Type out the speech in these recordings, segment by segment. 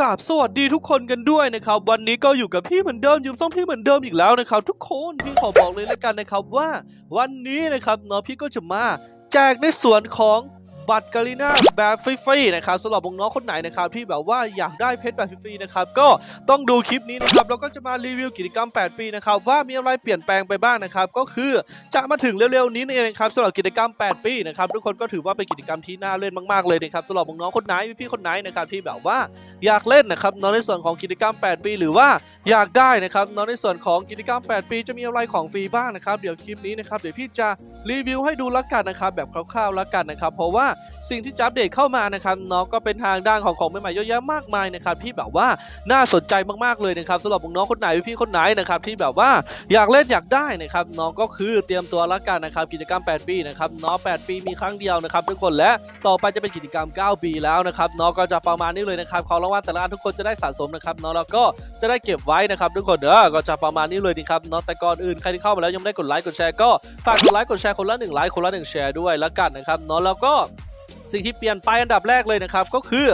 กราบสวัสดีทุกคนกันด้วยนะครับ วันนี้ก็อยู่กับพี่เหมือนเดิมยืมซ่อมพี่เหมือนเดิมอีกแล้วนะครับ ทุกคนพี่ขอบอกเลยแล้วกันนะครับว่า วันนี้นะครับเนาะพี่ก็จะมาแจกในส่วนของ บัตรกาลิน่าแบบฟรีๆนะครับสำหรับน้องคนไหนนะครับที่แบบว่าอยากได้เพชรแบบฟรีๆนะครับก็ต้องดูคลิปนี้นะครับแล้วก็จะมารีวิวกิจกรรม 8 ปีนะครับว่ามีอะไรเปลี่ยนแปลงไปบ้างนะครับก็คือจะมาถึงเร็วๆนี้นี่เองครับสำหรับกิจกรรม 8 ปีนะครับทุกคนก็ถือว่าเป็นกิจกรรมที่น่าเล่นมากๆเลยนะครับสำหรับน้องคนไหนพี่คนไหนนะครับที่แบบว่าอยากเล่นนะครับน้องในส่วนของกิจกรรม 8 ปี หรือว่าอยากได้นะครับน้องในส่วนของกิจกรรม 8 ปี จะมีอะไรของฟรีบ้างนะครับเดี๋ยวคลิปนี้นะครับเดี๋ยวพี่จะรีวิวให้ดูละกันนะครับแบบคร่าวๆละกันนะครับเพราะว่าสิ่งที่จะอัปเดตเข้ามานะครับเน้องก็เป็นทางด้านของของใหม่ๆเยอะแยะมากมายนะครับที่แบบว่าน่าสนใจมากๆเลยนะครับสำหรับน้องคนไหนพี่คนไหนนะครับที่แบบว่าอยากเล่นอยากได้นะครับน้องก็คือเตรียมตัวละกันนะครับกิจกรรม 8 ปีนะครับน้อง8ปีมีครั้งเดียวนะครับทุกคนและต่อไปจะเป็นกิจกรรม 9 ปีแล้วนะครับเนาะก็จะประมาณนี้เลยนะครับของรางวัลแต่ละอันทุกคนจะได้สะสมนะครับเนาะแล้วก็จะได้เก็บไว้นะครับทุกคนเด้อก็จะประมาณนี้เลยนะครับเนาะแต่ก่อนอื่นใครที่เข้ามาแล้วยังไม่ได้กดไลค์กดแชร์ก็ฝากกดไลค์กดแชร์คนละหนึ่งไลค์คนละหนึ่งแชร์ด้วยล้วกันนะครับเนาะแล้วก็ สิ่งที่เปลี่ยนไปอันดับแรกเลยนะครับก็คือ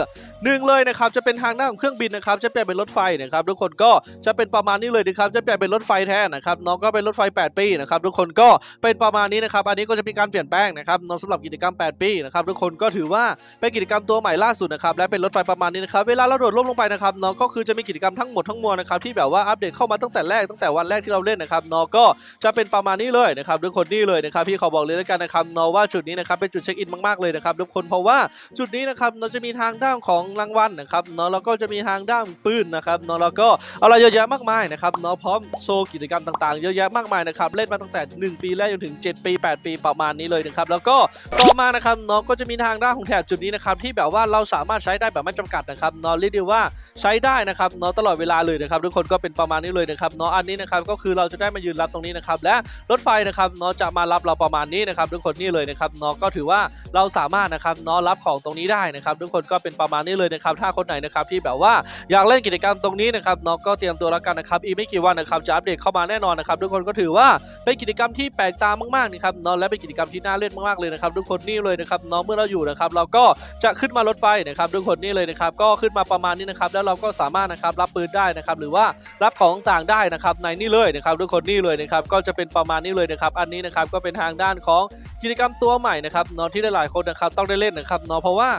หนึ่งเลยนะครับจะเป็นทางหน้าของเครื่องบินนะครับจะเปลี่ยนเป็นรถไฟนะครับทุกคนก็จะเป็นประมาณนี้เลยนะครับจะเปลี่ยนเป็นรถไฟแทนนะครับเนาะก็เป็นรถไฟ 8 ปีนะครับทุกคนก็เป็นประมาณนี้นะครับอันนี้ก็จะมีการเปลี่ยนแปลงนะครับเนาะสำหรับกิจกรรม 8 ปีนะครับทุกคนก็ถือว่าเป็นกิจกรรมตัวใหม่ล่าสุดนะครับและเป็นรถไฟประมาณนี้นะครับเวลาเราโดดร่มลงไปนะครับเนาะก็คือจะมีกิจกรรมทั้งหมดทั้งมวลนะครับที่แบบว่าอัปเดตเข้ามาตั้งแต่แรกตั้งแต่วันแรกที่เราเล่นนะครับเนาะก็จะเป็นประมาณนี้เลยนะครับทุกคนนี่เลยนะครับพี่ขอบอกเลยแล้วกันนะครับเนาะว่าจุดนี้นะครับเป็นจุดเช็คอินมากๆเลยนะครับทุกคนเพราะว่าจุดนี้นะครับเราจะมีทางด้านของรางวัลนะครับเนาะแล้วก็จะมีทางด้านปืนนะครับเนาะแล้วก็อะไรเยอะแยะมากมายนะครับเนาะพร้อมโชว์กิจกรรมต่างๆ เยอะแยะมากมายนะครับเล่นมาตั้งแต่ 1 ปีแรกจนถึง 7 ปี 8 ปีประมาณนี้เลยนะครับแล้วก็ต่อมานะครับเนาะก็จะมีทางด้านของแถบจุดนี้นะครับที่แบบว่าเราสามารถใช้ได้แบบไม่จำกัดนะครับเนาะเรียกได้ว่าใช้ได้นะครับเนาะตลอดเวลาเลยนะครับทุกคนก็เป็นประมาณนี้เลยนะครับเนาะอันนี้นะครับก็คือเราจะได้มายืนรับตรงนี้นะครับและรถไฟนะครับเนาะจะมารับเราประมาณนี้นะครับทุกคนนี่เลยนะครับเนาะก็ถือว่าเราสามารถนะครับเนาะรับของตรงนี้ได้นะครับทุกคนก็เป็นประมาณนี้เลยนะครับถ้าคนไหนนะครับที่แบบว่าอยากเล่นกิจกรรมตรงนี้นะครับน้องก็เตรียมตัวแล้วกันนะครับอีกไม่กี่วันนะครับจะอัปเดตเข้ามาแน่นอนนะครับทุกคนก็ถือว่าเป็นกิจกรรมที่แปลกตามากๆนะครับน้องและเป็นกิจกรรมที่น่าเล่นมากๆเลยนะครับทุกคนนี่เลยนะครับน้องเมื่อเราอยู่นะครับเราก็จะขึ้นมารถไฟนะครับทุกคนนี่เลยนะครับก็ขึ้นมาประมาณนี้นะครับแล้วเราก็สามารถนะครับรับปืนได้นะครับหรือว่ารับของต่างได้นะครับในนี่เลยนะครับทุกคนนี่เลยนะครับก็จะเป็นประมาณนี้เลยนะครับอันนี้นะครับก็เป็นทางด้านของกิจกรรมตัวใหม่นะครับน้องที่หลายๆคนนะครับต้องได้เล่นนะครับน้องเพราะว่า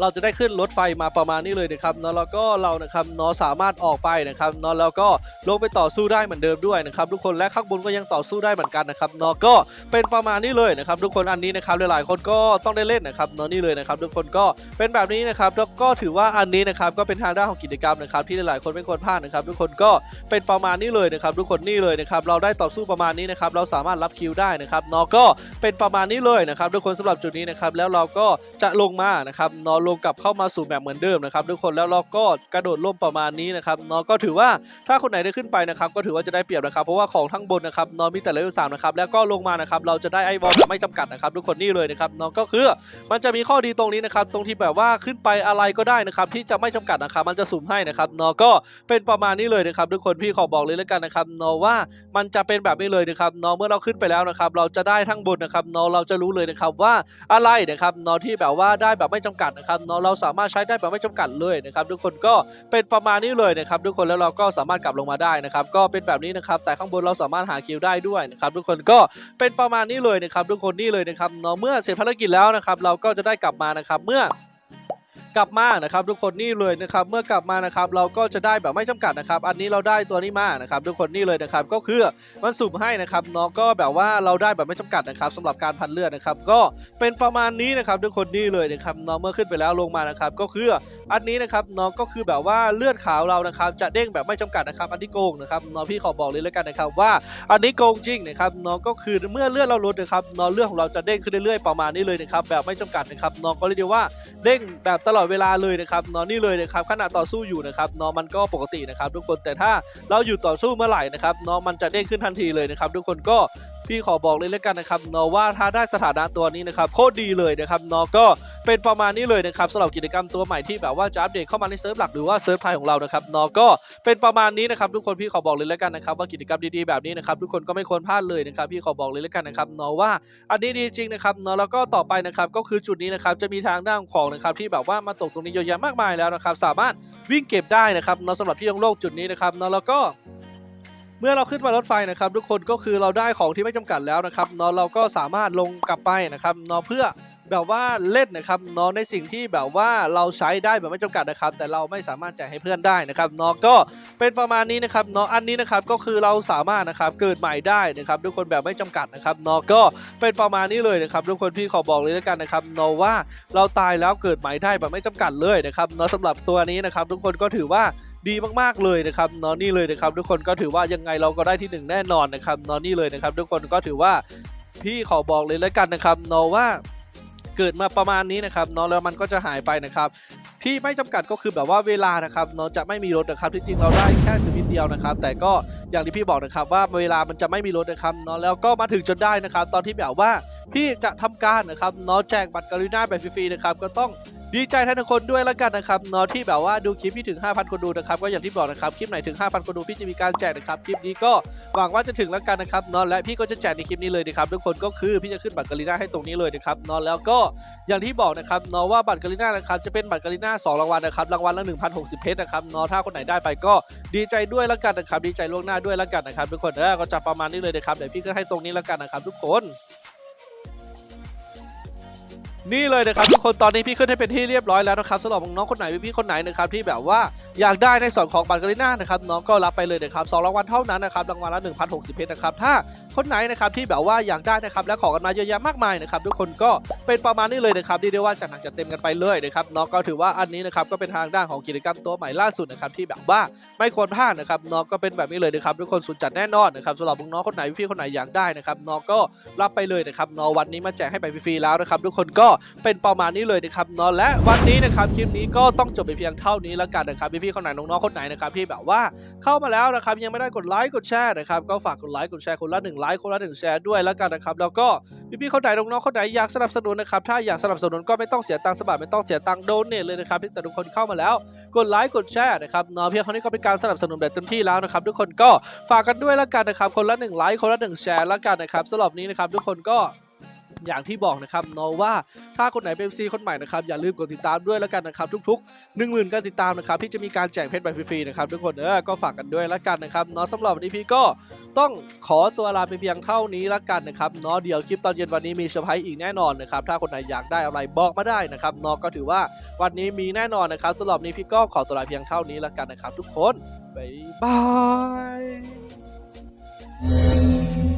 เราจะได้ขึ้นรถไฟมาประมาณนี้เลยนะครับเนาะแล้วก็เรานะครับเนาะสามารถออกไปนะครับเนาะแล้วก็ลงไปต่อสู้ได้เหมือนเดิมด้วยนะครับทุกคนและข้างบนก็ยังต่อสู้ได้เหมือนกันนะครับเนาะก็เป็นประมาณนี้เลยนะครับทุกคนอันนี้นะครับหลายๆคนก็ต้องได้เล่นนะครับเนาะนี่เลยนะครับทุกคนก็เป็นแบบนี้นะครับแล้วก็ถือว่าอันนี้นะครับก็เป็นทางด้านของกิจกรรมนะครับที่หลายๆคนไม่ควรพลาดนะครับทุกคนก็เป็นประมาณนี้เลยนะครับทุกคนนี่เลยนะครับเราได้ต่อสู้ประมาณนี้นะครับเราสามารถรับคิวได้นะครับเนาะก็เป็นประมาณนี้เลยนะครับทุกคนสำหรับจุดนี้นะครับแล้วเราก็จะลงมานะครับเนาะลงกลับเข้ามาสู่แบบเหมือนเดิมนะครับทุกคนแล้วเราก็กระโดดล่มประมาณนี้นะครับเนาะก็ถือว่าถ้าคนไหนได้ขึ้นไปนะครับก็ถือว่าจะได้เปรียบนะครับเพราะว่าของทั้งบนนะครับเนาะมีแต่เลเวลสามนะครับแล้วก็ลงมานะครับเราจะได้ไอวอลแบบไม่จำกัดนะครับทุกคนนี่เลยนะครับเนาะก็คือมันจะมีข้อดีตรงนี้นะครับตรงที่แบบว่าขึ้นไปอะไรก็ได้นะครับที่จะไม่จำกัดนะครับมันจะสุ่มให้นะครับเนาะก็เป็นประมาณนี้เลยนะครับทุกคนพี่ขอบอกเลยแล้วกันนะครับเนาะว่ามันจะเป็นแบบนี้เลยนะครับเนาะเมื่อเราขึ้นไปแล้วนะครับเราจะได้ทั้งบนนะครับเนาะเราจะรู้เลยนะครับว่าอะไรนะครับเนาะที่แบบว่าได้แบบไม่จำกัดนะครับเนาะเราสามารถใช้ได้แบบไม่จำกัดเลยนะครับทุกคนก็เป็นประมาณนี้เลยนะครับทุกคนแล้วเราก็สามารถกลับลงมาได้นะครับก็เป็นแบบนี้นะครับแต่ข้างบนเราสามารถหาคิวได้ด้วยนะครับทุกคนก็เป็นประมาณนี้เลยนะครับทุกคนนี่เลยนะครับเนาะเมื่อเสร็จภารกิจแล้วนะครับเราก็จะได้กลับมานะครับเมื่อ กลับมานะครับทุกคนนี่เลยนะครับเมื่อกลับมานะครับเราก็จะได้แบบไม่จำกัดนะครับอันนี้เราได้ตัวนี้มานะครับทุกคนนี่เลยนะครับก็คือมันสุ่มให้นะครับเนาะก็แบบว่าเราได้แบบไม่จำกัดนะครับสำหรับการพันเลือดนะครับก็เป็นประมาณนี้นะครับทุกคนนี่เลยนะครับเนาะเมื่อขึ้นไปแล้วลงมานะครับก็คืออันนี้นะครับเนาะก็คือแบบว่าเลือดขาวเรานะครับจะเด้งแบบไม่จำกัดนะครับอันนี้โกงนะครับเนาะพี่ขอบอกเลยแล้วกันนะครับว่าอันนี้โกงจริงนะครับเนาะก็คือเมื่อเลือดเราลดนะครับเนาะเลือดของเราจะเด้งขึ้นเรื่อยๆประมาณนี้เลยนะครับแบบไม่จำกัดนะครับเนาะก็เรียกได้ว่า เด้งแบบตลอดเวลาเลยนะครับนอนนี่เลยนะครับขณะต่อสู้อยู่นะครับนอมันก็ปกตินะครับทุกคนแต่ถ้าเราอยู่ต่อสู้เมื่อไหร่นะครับนอมันจะเด้งขึ้นทันทีเลยนะครับทุกคนก็พี่ขอบอกเลยแล้วกันนะครับนอว่าถ้าได้สถานะตัวนี้นะครับโคตรดีเลยนะครับนอก็ เป็นประมาณนี้เลยนะครับสำหรับกิจกรรมตัวใหม่ที่แบบว่าจะอัปเดตเข้ามาในเซิร์ฟหลักหรือว่าเซิร์ฟไทยของเรานะครับเนาะก็เป็นประมาณนี้นะครับทุกคนพี่ขอบอกเลยแล้วกันนะครับว่ากิจกรรมดีๆแบบนี้นะครับทุกคนก็ไม่ควรพลาดเลยนะครับพี่ขอบอกเลยแล้วกันนะครับเนาะว่าอันนี้ดีจริงนะครับเนาะแล้วก็ต่อไปนะครับก็คือจุดนี้นะครับจะมีทางด้านของนะครับที่แบบว่ามาตกตรงนี้เยอะแยะมากมายแล้วนะครับสามารถวิ่งเก็บได้นะครับเนาะสำหรับที่ยังโลกจุดนี้นะครับเนาะแล้วก็ มื่อเราขึ้นมารถไฟนะครับ ทุกคนก็คือเราได้ของที่ไม่จำกัดแล้วนะครับเนาะเราก็สามารถลงกลับไปนะครับเนาะเพื่อแบบว่าเล่นนะครับเนาะในสิ่งที่แบบว่าเราใช้ได้แบบไม่จำกัดนะครับ แต่เราไม่สามารถแจกให้เพื่อนได้นะครับเนาะก็เป็นประมาณนี้นะครับเนาะอันนี้นะครับก็คือเราสามารถนะครับเกิดใหม่ได้นะครับทุกคนแบบไม่จำกัดนะครับเนาะก็เป็นประมาณนี้เลยนะครับทุกคนพี่ขอบอกเลยแล้วกันนะครับเนาะว่าเราตายแล้วเกิดใหม่ได้แบบไม่จำกัดเลยนะครับเนาะสำหรับตัวนี้นะครับทุกคนก็ถือว่า ดีมากๆเลยนะครับนอนนี่เลยนะครับทุกคนก็ถือว่ายังไงเราก็ได้ที่หนึ่งแน่นอนนะครับนอนนี่เลยนะครับ ทุกคนก็ถือว่าพี่ขอบอกเลยแล้วกันนะครับนอว่าเกิดมาประมาณนี้นะครับนอแล้วมันก็จะหายไปนะครับที่ไม่จำกัดก็คือแบบว่าเวลานะครับเนอะจะไม่มีรถนะครับที่จริงเราได้แค่สิบนิดเดียวนะครับ แต่ก็อย่างที่พี่บอกนะครับว่าเวลามันจะไม่มีรถนะครับเนอะแล้วก็มาถึงจนได้นะครับ ตอนที่แบบว่าพี่จะทำการนะครับเนอะแจกบัตรการีน่าแบบฟรีๆนะครับก็ต้อง ดีใจแทนทุกคนด้วยแล้วกันนะครับนาะที่แบบว่าดูคลิปพี่ถึง 5,000 คนดูนะครับก็อย่างที่บอกนะครับคลิปไหนถึง 5,000 คนดูพี่จะมีการแจกนะครับคลิปนี้ก็หวังว่าจะถึงแล้วกันนะครับนาะและพี่ก็จะแจกในคลิปนี้เลยนะครับทุกคนก็คือพี่จะขึ้นบัตรกาลิน่าให้ตรงนี้เลยนะครับนาะแล้วก็อย่างที่บอกนะครับนาะว่าบัตรกาลิน่านะครับจะเป็นบัตรกาลิน่า2รางวัลนะครับรางวัลละ1,060เพชรนะครับนาะถ้าคนไหนได้ไปก็ดีใจด้วยแล้วกันนะครับดีใจล่วงหน้าด้วยแล้วกันนะครับทุกคนเออก็จะประมาณนี้เลยนะครับเดี๋ยวพี่ก็ให้ตรงนี้แล้วกันนะครับทุกคน นี่เลยนะครับทุกคนตอนนี้พี่ขึ้นให้เป็นที่เรียบร้อยแล้วนะครับสำหรับน้องคนไหนพี่คนไหนนะครับที่แบบว่าอยากได้ในส่วนของบัตรกาลิน่านะครับน้องก็รับไปเลยนะครับสองรางวัลเท่านั้นนะครับรางวัลละ1,060เพชรนะครับถ้าคนไหนนะครับที่แบบว่าอยากได้นะครับและขอกันมาเยอะแยะมากมายนะครับทุกคนก็เป็นประมาณนี้เลยนะครับที่เรียกว่าจัดหนักจัดเต็มกันไปเลยนะครับน้องก็ถือว่าอันนี้นะครับก็เป็นทางด้านของกิจกรรมตัวใหม่ล่าสุดนะครับที่แบบว่าไม่ควรพลาดนะครับน้องก็เป็นแบบนี้เลยนะครับทุกคนสุดจัดแน่นอนนะครับสำหรับน้องคนไหนพี่คนไหนอยากได้นะครับน้องก็รับไปเลยนะครับน้องวันนี้มาแจกให้ไปฟรีๆแล้วนะครับทุกคนก็เป็นประมาณนี้เลยนะครับเนาะและวันนี้นะครับคลิปนี้ก็ต้องจบไปเพียงเท่านี้แล้วกันนะครับพี่ๆคนไหนน้องๆคนไหนนะครับที่แบบว่าเข้ามาแล้วนะครับยังไม่ได้กดไลค์กดแชร์นะครับก็ฝากกดไลค์กดแชร์คนละหนึ่งไลค์คนละหนึ่งแชร์ด้วยแล้วกันนะครับแล้วก็พี่ๆคนไหนน้องๆคนไหนอยากสนับสนุนนะครับถ้าอยากสนับสนุนก็ไม่ต้องเสียตังค์สบายไม่ต้องเสียตังค์โดนเนทเลยนะครับพียงแต่ทุกคนเข้ามาแล้วกดไลค์กดแชร์นะครับเนาะเพียงเท่านี้ก็เป็นการสนับสนุนแบบเต็มที่แล้วนะครับทุกคนก็ฝากกันด้วยแล้วกันนะครับคนละหนึ่งไลค์คนละหนึ่งแชร์แล้วกันนะครับสำหรับนี้นะครับทุกคนก็ อย่างที่บอกนะครับเนาะว่าถ้าคนไหนเป็นซีคนใหม่นะครับอย่าลืมกดติดตามด้วยแล้วกันนะครับทุกๆ 1 0,000การติดตามนะครับพี่จะมีการแจกเพชรใบฟรีๆนะครับทุกคนเออก็ฝากกันด้วยแล้วกันนะครับเนาะสำหรับวันนี้พี่ก็ต้องขอตัวลาไปเพียงเท่านี้แล้วกันนะครับเนาะเดี๋ยวคลิปตอนเย็นวันนี้มีเซอร์ไพรส์อีกแน่นอนนะครับถ้าคนไหนอยากได้อะไรบอกมาได้นะครับเนาะก็ถือว่าวันนี้มีแน่นอนนะครับสำหรับนนี้พี่ก็ขอตัวลาเพียงเท่านี้แล้วกันนะครับ ทุกคนบ๊ายบาย